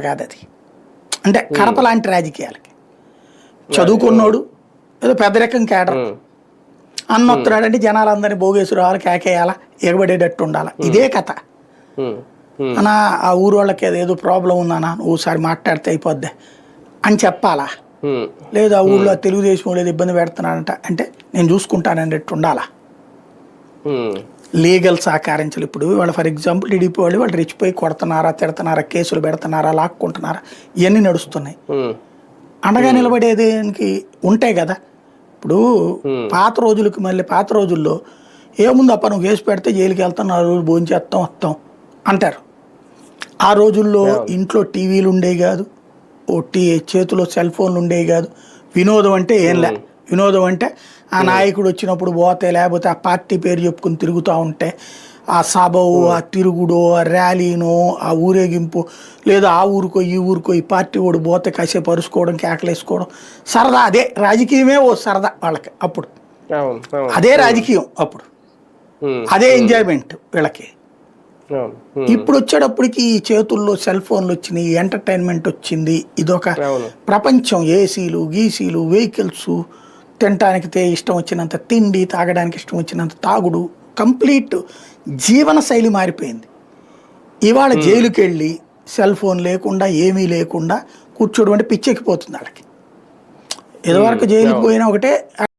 కాదు అది అంటే కడప లాంటి రాజకీయాలకి. చదువుకున్నోడు ఏదో పెద్ద రకం కేడర్ ఉమ్, అన్న వస్తున్నాడంటే జనాలందరినీ భోగేశ్వర రావాలి కేకేయాలా ఎగబడేటట్టు ఉండాలి. ఇదే కథ. అన్నా ఆ ఊరు వాళ్ళకి ఏదో- ప్రాబ్లం ఉందన్నా ఒకసారి మాట్లాడితే అయిపోద్ది అని చెప్పాలా? లేదు ఆ ఊళ్ళో తెలుగుదేశం లేదు ఇబ్బంది పెడుతున్నాడంట అంటే నేను చూసుకుంటానన్నట్టు ఉండాలా? లీగల్ సహకరించాలి ఇప్పుడు వాళ్ళు ఫర్ ఎగ్జాంపుల్ టీడీపీ వాళ్ళు వాళ్ళు రెచ్చిపోయి కొడుతున్నారా తిడుతున్నారా కేసులు పెడుతున్నారా లాక్కుంటున్నారా ఇవన్నీ నడుస్తున్నాయి. అండగా నిలబడేదానికి ఉంటాయి కదా. ఇప్పుడు. పాత రోజులకి మళ్ళీ పాత రోజుల్లో ఏముంది అప్ప నువ్వు కేసు పెడితే జైలుకి వెళ్తాం నాలుగు రోజులు భోజనం చేస్తాం వస్తాం అంటారు. ఆ రోజుల్లో ఇంట్లో టీవీలు ఉండేవి కాదు ఓ టీ చేతిలో సెల్ ఫోన్లు ఉండేవి కాదు. వినోదం అంటే ఏం లే. వినోదం అంటే ఆ నాయకుడు వచ్చినప్పుడు పోతే లేకపోతే ఆ పార్టీ పేరు చెప్పుకుని తిరుగుతూ ఉంటే ఆ సభవు ఆ తిరుగుడు ఆ ర్యాలీనో ఆ ఊరేగింపు లేదా ఆ ఊరికో ఈ ఊరికో ఈ పార్టీ వాడు పోతే కాసేపు అరుసుకోవడం కేకలేసుకోవడం సరదా అదే రాజకీయమే ఓ సరదా వాళ్ళకి అప్పుడు. అదే రాజకీయం అప్పుడు. అదే ఎంజాయ్మెంట్ వీళ్ళకి. ఇప్పుడు వచ్చేటప్పటికి ఈ చేతుల్లో సెల్ ఫోన్లు వచ్చినాయి ఎంటర్టైన్మెంట్ వచ్చింది ఇదొక ప్రపంచం ఏసీలు గీసీలు వెహికల్స్ తినటానికి ఇష్టం వచ్చినంత తిండి తాగడానికి ఇష్టం వచ్చినంత తాగుడు కంప్లీట్ జీవన శైలి మారిపోయింది. ఇవాళ జైలుకి వెళ్ళి సెల్ ఫోన్ లేకుండా ఏమీ లేకుండా కూర్చోడం అంటే పిచ్చెక్కిపోతుంది వాళ్ళకి ఇదివరకు జైలుకి పోయినా ఒకటే